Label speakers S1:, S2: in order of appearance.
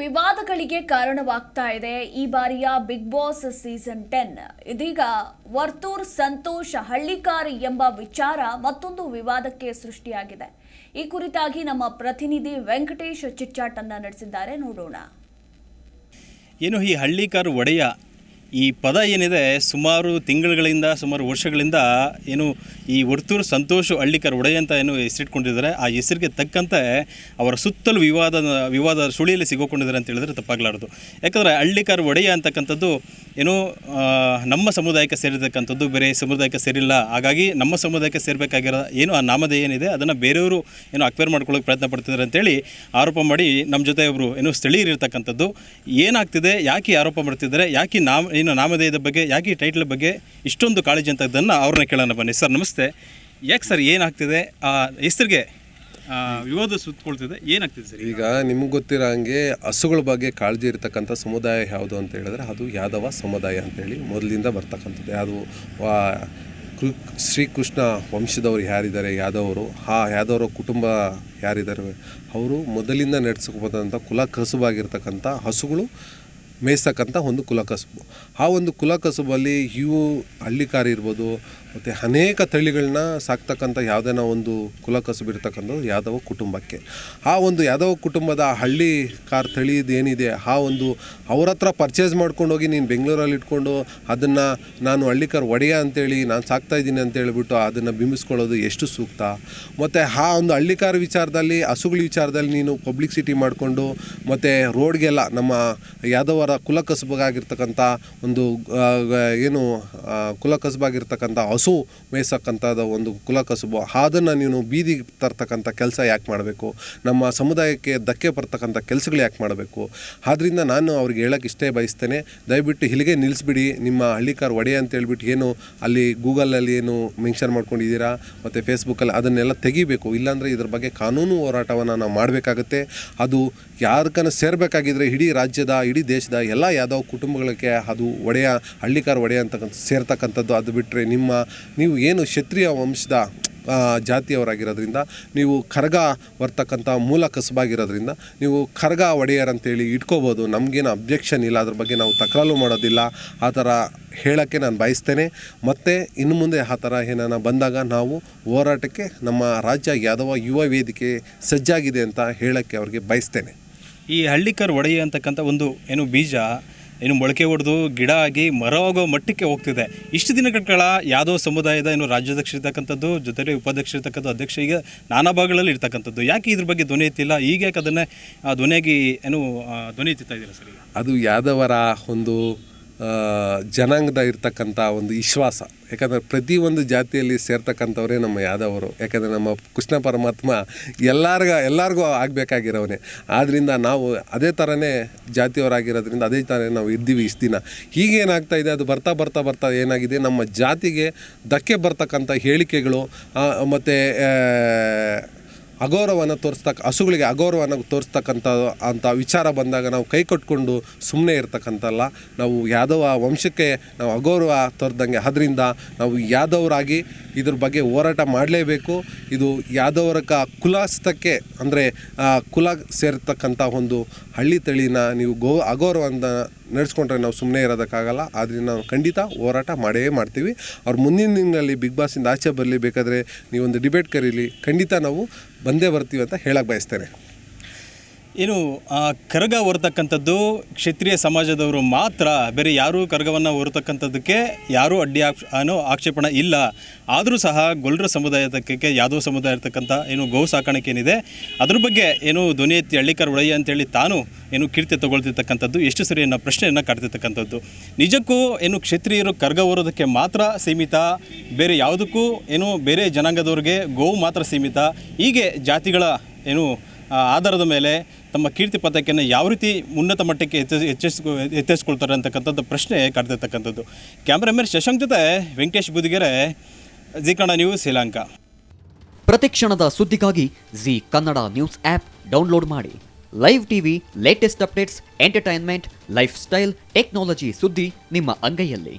S1: ವಿವಾದಗಳಿಗೆ ಕಾರಣವಾಗ್ತಾ ಇದೆ. ಈ ಬಾರಿಯ ಬಿಗ್ ಬಾಸ್ ಸೀಸನ್ ಟೆನ್ ಇದೀಗ ವರ್ತೂರ್ ಸಂತೋಷ್ ಹಳ್ಳಿಕಾರ್ ಎಂಬ ವಿಚಾರ ಮತ್ತೊಂದು ವಿವಾದಕ್ಕೆ ಸೃಷ್ಟಿಯಾಗಿದೆ. ಈ ಕುರಿತಾಗಿ ನಮ್ಮ ಪ್ರತಿನಿಧಿ ವೆಂಕಟೇಶ್ ಚಿಚ್ಚಾಟನ್ನ ನಡೆಸಿದ್ದಾರೆ. ನೋಡೋಣ.
S2: ಏನು ಈ ಹಳ್ಳಿಕಾರ್ ಒಡೆಯ ಈ ಪದ ಏನಿದೆ, ಸುಮಾರು ತಿಂಗಳುಗಳಿಂದ, ಸುಮಾರು ವರ್ಷಗಳಿಂದ ಏನು ಈ ವರ್ತೂರು ಸಂತೋಷ್ ಹಳ್ಳಿಕರ್ ಒಡೆಯ ಅಂತ ಏನು ಹೆಸರಿಟ್ಕೊಂಡಿದ್ದಾರೆ, ಆ ಹೆಸರಿಗೆ ತಕ್ಕಂತೆ ಅವರ ಸುತ್ತಲೂ ವಿವಾದ ವಿವಾದ ಸುಳಿಯಲ್ಲಿ ಸಿಗೋಕೊಂಡಿದ್ದಾರೆ ಅಂತ ಹೇಳಿದ್ರೆ ತಪ್ಪಾಗಲಾರದು. ಯಾಕಂದರೆ ಹಳ್ಳಿಕರ್ ಒಡೆಯ ಅಂತಕ್ಕಂಥದ್ದು ಏನು ನಮ್ಮ ಸಮುದಾಯಕ್ಕೆ ಸೇರಿರ್ತಕ್ಕಂಥದ್ದು, ಬೇರೆ ಸಮುದಾಯಕ್ಕೆ ಸೇರಿಲ್ಲ. ಹಾಗಾಗಿ ನಮ್ಮ ಸಮುದಾಯಕ್ಕೆ ಸೇರಬೇಕಾಗಿರೋ ಏನು ಆ ನಾಮದ ಏನಿದೆ, ಅದನ್ನು ಬೇರೆಯವರು ಏನು ಅಕ್ವೇರ್ ಮಾಡ್ಕೊಳ್ಳೋಕೆ ಪ್ರಯತ್ನ ಪಡ್ತಿದ್ದಾರೆ ಅಂತೇಳಿ ಆರೋಪ ಮಾಡಿ ನಮ್ಮ ಜೊತೆ ಒಬ್ಬರು ಏನು ಸ್ಥಳೀಯರಿರ್ತಕ್ಕಂಥದ್ದು, ಏನಾಗ್ತಿದೆ, ಯಾಕೆ ಆರೋಪ ಮಾಡ್ತಿದ್ದಾರೆ, ಯಾಕೆ ನಾಮ, ಏನು ನಾಮಧೇಯದ ಬಗ್ಗೆ, ಯಾಕೆ ಟೈಟ್ಲ್ ಬಗ್ಗೆ ಇಷ್ಟೊಂದು ಕಾಳಜಿ ಅಂತದನ್ನು ಅವ್ರನ್ನ ಕೇಳೋಣ ಬನ್ನಿ. ಸರ್, ನಮಸ್ತೆ. ಯಾಕೆ ಸರ್ ಏನಾಗ್ತಿದೆ? ಆ, ಹೆಸರಿಗೆ ವಿವಾದ ಸುತ್ತಕೊಳ್ತಿದೆ. ಏನಾಗ್ತಿದೆ ಸರ್ ಈಗ?
S3: ನಿಮ್ಗೆ ಗೊತ್ತಿರೋ ಹಂಗೆ ಹಸುಗಳ ಬಗ್ಗೆ ಕಾಳಜಿ ಇರತಕ್ಕಂಥ ಸಮುದಾಯ ಯಾವುದು ಅಂತ ಹೇಳಿದ್ರೆ ಅದು ಯಾದವ ಸಮುದಾಯ ಅಂತೇಳಿ ಮೊದಲಿಂದ ಬರ್ತಕ್ಕಂಥದ್ದು. ಕೃ, ಶ್ರೀಕೃಷ್ಣ ವಂಶದವರು ಯಾರಿದ್ದಾರೆ, ಯಾದವರು, ಆ ಯಾದವರ ಕುಟುಂಬ ಯಾರಿದ್ದಾರೆ, ಅವರು ಮೊದಲಿಂದ ನಡೆಸ್ಕೊಬೋದಂಥ ಕುಲ ಕಸುಬಾಗಿರ್ತಕ್ಕಂಥ ಹಸುಗಳು ಮೇಯ್ಸ್ತಕ್ಕಂಥ ಒಂದು ಕುಲಕಸುಬು ಆ ಒಂದು ಕುಲಕಸುಬಲ್ಲಿ ಇವು ಹಳ್ಳಿಕಾರಿ ಇರ್ಬೋದು, ಮತ್ತು ಅನೇಕ ತಳಿಗಳನ್ನ ಸಾಕ್ತಕ್ಕಂಥ ಯಾವುದೇನೋ ಒಂದು ಕುಲ ಕಸುಬು ಇರ್ತಕ್ಕಂಥದ್ದು ಯಾದವ ಕುಟುಂಬಕ್ಕೆ. ಆ ಒಂದು ಯಾದವ ಕುಟುಂಬದ ಹಳ್ಳಿ ಕಾರ್ ತಳಿದು ಏನಿದೆ ಆ ಒಂದು ಅವ್ರ ಹತ್ರ ಪರ್ಚೇಸ್ ಮಾಡ್ಕೊಂಡು ಹೋಗಿ ನೀನು ಬೆಂಗಳೂರಲ್ಲಿ ಇಟ್ಕೊಂಡು ಅದನ್ನು ನಾನು ಹಳ್ಳಿಕಾರ್ ಒಡೆಯ ಅಂತೇಳಿ ನಾನು ಸಾಕ್ತಾ ಇದ್ದೀನಿ ಅಂತ ಹೇಳಿಬಿಟ್ಟು ಅದನ್ನು ಬಿಂಬಿಸ್ಕೊಳ್ಳೋದು ಎಷ್ಟು ಸೂಕ್ತ? ಮತ್ತು ಆ ಒಂದು ಹಳ್ಳಿಕಾರ ವಿಚಾರದಲ್ಲಿ, ಹಸುಗಳ ವಿಚಾರದಲ್ಲಿ ನೀನು ಪಬ್ಲಿಸಿಟಿ ಮಾಡಿಕೊಂಡು, ಮತ್ತು ರೋಡ್ಗೆಲ್ಲ ನಮ್ಮ ಯಾದವರ ಕುಲ ಕಸುಬಾಗಿರ್ತಕ್ಕಂಥ ಒಂದು ಏನು ಕುಲಕಸುಬಾಗಿರ್ತಕ್ಕಂಥ ಕುಲ ಕಸುಬಾಗಿರ್ತಕ್ಕಂಥ ಹಸು ಮೇಯಿಸಕ್ಕಂಥದ್ದು ಒಂದು ಕುಲಕಸುಬು, ಅದನ್ನು ನೀನು ಬೀದಿಗೆ ತರ್ತಕ್ಕಂಥ ಕೆಲಸ ಯಾಕೆ ಮಾಡಬೇಕು? ನಮ್ಮ ಸಮುದಾಯಕ್ಕೆ ಧಕ್ಕೆ ಬರ್ತಕ್ಕಂಥ ಕೆಲಸಗಳು ಯಾಕೆ ಮಾಡಬೇಕು? ಆದ್ದರಿಂದ ನಾನು ಅವ್ರಿಗೆ ಹೇಳಕ್ಕೆ ಇಷ್ಟೇ ಬಯಸ್ತೇನೆ. ದಯವಿಟ್ಟು ಇಲ್ಲಿಗೆ ನಿಲ್ಲಿಸ್ಬಿಡಿ ನಿಮ್ಮ ಹಳ್ಳಿಕಾರ್ ಒಡೆ ಅಂತ ಹೇಳ್ಬಿಟ್ಟು ಏನು ಅಲ್ಲಿ ಗೂಗಲಲ್ಲಿ ಏನು ಮೆನ್ಷನ್ ಮಾಡ್ಕೊಂಡಿದ್ದೀರಾ? ಮತ್ತು ಫೇಸ್ಬುಕ್ಕಲ್ಲಿ ಅದನ್ನೆಲ್ಲ ತೆಗಿಬೇಕು. ಇಲ್ಲಾಂದರೆ ಇದ್ರ ಬಗ್ಗೆ ಕಾನೂನು ಹೋರಾಟವನ್ನು ನಾವು ಮಾಡಬೇಕಾಗತ್ತೆ. ಅದು ಯಾರಕ್ಕನ ಸೇರಬೇಕಾಗಿದ್ರೆ ಇಡೀ ರಾಜ್ಯದ, ಇಡೀ ದೇಶದ ಎಲ್ಲ ಯಾದವ್ ಕುಟುಂಬಗಳಿಗೆ ಅದು ಒಡೆಯ, ಹಳ್ಳಿಕಾರ ಒಡೆಯ ಅಂತಕ್ಕಂಥ, ಸೇರ್ತಕ್ಕಂಥದ್ದು ಅದು ಬಿಟ್ಟರೆ ನಿಮ್ಮ, ನೀವು ಏನು ಕ್ಷತ್ರಿಯ ವಂಶದ ಜಾತಿಯವರಾಗಿರೋದ್ರಿಂದ, ನೀವು ಕರಗ ಬರ್ತಕ್ಕಂಥ ಮೂಲ ಕಸಬಾಗಿರೋದ್ರಿಂದ, ನೀವು ಕರಗ ಒಡೆಯರ್ ಅಂತೇಳಿ ಇಟ್ಕೋಬೋದು. ನಮಗೇನು ಅಬ್ಜೆಕ್ಷನ್ ಇಲ್ಲ, ಅದ್ರ ಬಗ್ಗೆ ನಾವು ತಕರಾರು ಮಾಡೋದಿಲ್ಲ. ಆ ಥರ ಹೇಳೋಕ್ಕೆ ನಾನು ಬಯಸ್ತೇನೆ. ಮತ್ತು ಇನ್ನು ಮುಂದೆ ಆ ಥರ ಏನಾನ ಬಂದಾಗ ನಾವು ಹೋರಾಟಕ್ಕೆ ನಮ್ಮ ರಾಜ್ಯ ಯಾದವ ಯುವ ವೇದಿಕೆ ಸಜ್ಜಾಗಿದೆ ಅಂತ ಹೇಳೋಕ್ಕೆ ಅವ್ರಿಗೆ ಬಯಸ್ತೇನೆ.
S2: ಈ ಹಳ್ಳಿಕರ್ ಒಡೆಯ ಅಂತಕ್ಕಂಥ ಒಂದು ಏನು ಬೀಜ, ಏನು ಮೊಳಕೆ ಹೊಡೆದು ಗಿಡ ಆಗಿ ಮರ ಆಗೋ ಮಟ್ಟಕ್ಕೆ ಹೋಗ್ತಿದೆ. ಇಷ್ಟು ದಿನಗಳ ಯಾವುದೋ ಸಮುದಾಯದ ಏನು ರಾಜ್ಯಾಧ್ಯಕ್ಷ ಇರ್ತಕ್ಕಂಥದ್ದು, ಜೊತೆಗೆ ಉಪಾಧ್ಯಕ್ಷ ಇರ್ತಕ್ಕಂಥ ಅಧ್ಯಕ್ಷ ಈಗ ನಾನಾ ಭಾಗಗಳಲ್ಲಿ ಇರ್ತಕ್ಕಂಥದ್ದು. ಯಾಕೆ ಇದ್ರ ಬಗ್ಗೆ ಧ್ವನಿ ಎತ್ತಿಲ್ಲ? ಈಗ ಯಾಕೆ ಅದನ್ನೇ ಧ್ವನಿಯಾಗಿ ಏನು ಧ್ವನಿ ಎತ್ತುತ್ತಾ ಇದ್ದೀರಾ ಸರ್
S3: ಅದು ಯಾದವರ ಒಂದು ಜನಾಂಗದ ಇರ್ತಕ್ಕಂಥ ಒಂದು ವಿಶ್ವಾಸ. ಯಾಕಂದರೆ ಪ್ರತಿಯೊಂದು ಜಾತಿಯಲ್ಲಿ ಸೇರ್ತಕ್ಕಂಥವರೇ ನಮ್ಮ ಯಾದವರು. ಯಾಕಂದರೆ ನಮ್ಮ ಕೃಷ್ಣ ಪರಮಾತ್ಮ ಎಲ್ಲಾರ್ಗ, ಎಲ್ಲರಿಗೂ ಆಗಬೇಕಾಗಿರೋವನೇ. ಆದ್ದರಿಂದ ನಾವು ಅದೇ ಥರನೇ ಜಾತಿಯವರಾಗಿರೋದ್ರಿಂದ ಅದೇ ಥರ ನಾವು ಇದ್ದೀವಿ ಇಷ್ಟು ದಿನ. ಈಗೇನಾಗ್ತಾ ಇದೆ, ಅದು ಬರ್ತಾ ಬರ್ತಾ ಬರ್ತಾ ಏನಾಗಿದೆ, ನಮ್ಮ ಜಾತಿಗೆ ಧಕ್ಕೆ ಬರ್ತಕ್ಕಂಥ ಹೇಳಿಕೆಗಳು ಮತ್ತು ಅಗೌರವನ ತೋರಿಸ್ತಕ್ಕ ಹಸುಗಳಿಗೆ ಅಗೌರವನ ತೋರಿಸ್ತಕ್ಕಂಥ ಅಂಥ ವಿಚಾರ ಬಂದಾಗ ನಾವು ಕೈ ಕಟ್ಕೊಂಡು ಸುಮ್ಮನೆ ಇರ್ತಕ್ಕಂಥಲ್ಲ. ನಾವು ಯಾದವ ವಂಶಕ್ಕೆ ನಾವು ಅಗೌರವ ತೋರ್ದಂಗೆ ಅದರಿಂದ ನಾವು ಯಾದವರಾಗಿ ಇದ್ರ ಬಗ್ಗೆ ಹೋರಾಟ ಮಾಡಲೇಬೇಕು. ಇದು ಯಾದವರ ಕ ಕುಲಸ್ಥಕ್ಕೆ, ಅಂದರೆ ಕುಲ ಸೇರ್ತಕ್ಕಂಥ ಒಂದು ಹಳ್ಳಿ ತಳಿನ ನೀವು ಗೋ ಅಗೌರವದಿಂದ ನಡೆಸ್ಕೊಂಡ್ರೆ ನಾವು ಸುಮ್ಮನೆ ಇರೋದಕ್ಕಾಗಲ್ಲ. ಆದ್ದರಿಂದ ನಾವು ಖಂಡಿತ ಹೋರಾಟ ಮಾಡೇ ಮಾಡ್ತೀವಿ. ಅವ್ರು ಮುಂದಿನ ದಿನಗಳಲ್ಲಿ ಬಿಗ್ ಬಾಸಿಂದ ಆಚೆ ಬರಲಿ ಬೇಕಾದರೆ ನೀವೊಂದು ಡಿಬೇಟ್ ಕರೀಲಿ. ಖಂಡಿತ ನಾವು ಬಂದೇ ಬರ್ತೀವಿ ಅಂತ ಹೇಳಕ್ಕೆ ಬಯಸ್ತೇನೆ.
S2: ಏನು ಕರಗ ಹೊರತಕ್ಕಂಥದ್ದು ಕ್ಷತ್ರಿಯ ಸಮಾಜದವರು ಮಾತ್ರ, ಬೇರೆ ಯಾರೂ ಕರಗವನ್ನು ಹೊರತಕ್ಕಂಥದ್ದಕ್ಕೆ ಯಾರೂ ಅಡ್ಡಿ ಆಕ್ಷ ಏನೋ, ಆಕ್ಷೇಪಣೆ ಇಲ್ಲ. ಆದರೂ ಸಹ ಗೊಲ್ಲರ ಸಮುದಾಯದಕ್ಕೆ, ಯಾದವ ಸಮುದಾಯ ಇರ್ತಕ್ಕಂಥ ಏನು ಗೋ ಸಾಕಾಣಿಕೆ ಏನಿದೆ, ಅದ್ರ ಬಗ್ಗೆ ಏನು ಧ್ವನಿ ಎತ್ತಿ ಹಳ್ಳಿಕರ್ ಒಡೆಯ ಅಂತೇಳಿ ತಾನು ಏನು ಕೀರ್ತಿ ತಗೊಳ್ತಿರ್ತಕ್ಕಂಥದ್ದು, ಎಷ್ಟು ಸರಿ ಅನ್ನೋ ಪ್ರಶ್ನೆಯನ್ನು ಕಾಡ್ತಿರ್ತಕ್ಕಂಥದ್ದು. ನಿಜಕ್ಕೂ ಏನು ಕ್ಷತ್ರಿಯರು ಕರ್ಗ ಹೊರೋದಕ್ಕೆ ಮಾತ್ರ ಸೀಮಿತ, ಬೇರೆ ಯಾವುದಕ್ಕೂ ಏನು ಬೇರೆ ಜನಾಂಗದವ್ರಿಗೆ ಗೋವು ಮಾತ್ರ ಸೀಮಿತ. ಹೀಗೆ ಜಾತಿಗಳ ಏನು ಆಧಾರದ ಮೇಲೆ ತಮ್ಮ ಕೀರ್ತಿ ಪತಾಕೆಯನ್ನು ಯಾವ ರೀತಿ ಉನ್ನತ ಮಟ್ಟಕ್ಕೆ ಹೆಚ್ಚು ಎಚ್ಚರಿಸ್ಕೊ ಎತ್ತಿಸ್ಕೊಳ್ತಾರೆ ಅಂತಕ್ಕಂಥದ್ದು ಪ್ರಶ್ನೆ ಕಾಡ್ತಿರ್ತಕ್ಕಂಥದ್ದು ಕ್ಯಾಮ್ರಾಮನ್ ಶಶಾಂಕ್ ಜೊತೆ ವೆಂಕಟೇಶ್ ಬುದಿಗೆರೆ ಜಿ ಕನ್ನಡ ನ್ಯೂಸ್ ಶ್ರೀಲಂಕಾ.
S4: ಪ್ರತಿಕ್ಷಣದ ಸುದ್ದಿಗಾಗಿ Zee Kannada news app download ಮಾಡಿ. Live TV latest updates entertainment lifestyle technology ಸುದ್ದಿ ನಿಮ್ಮ ಅಂಗೈಯಲ್ಲಿ.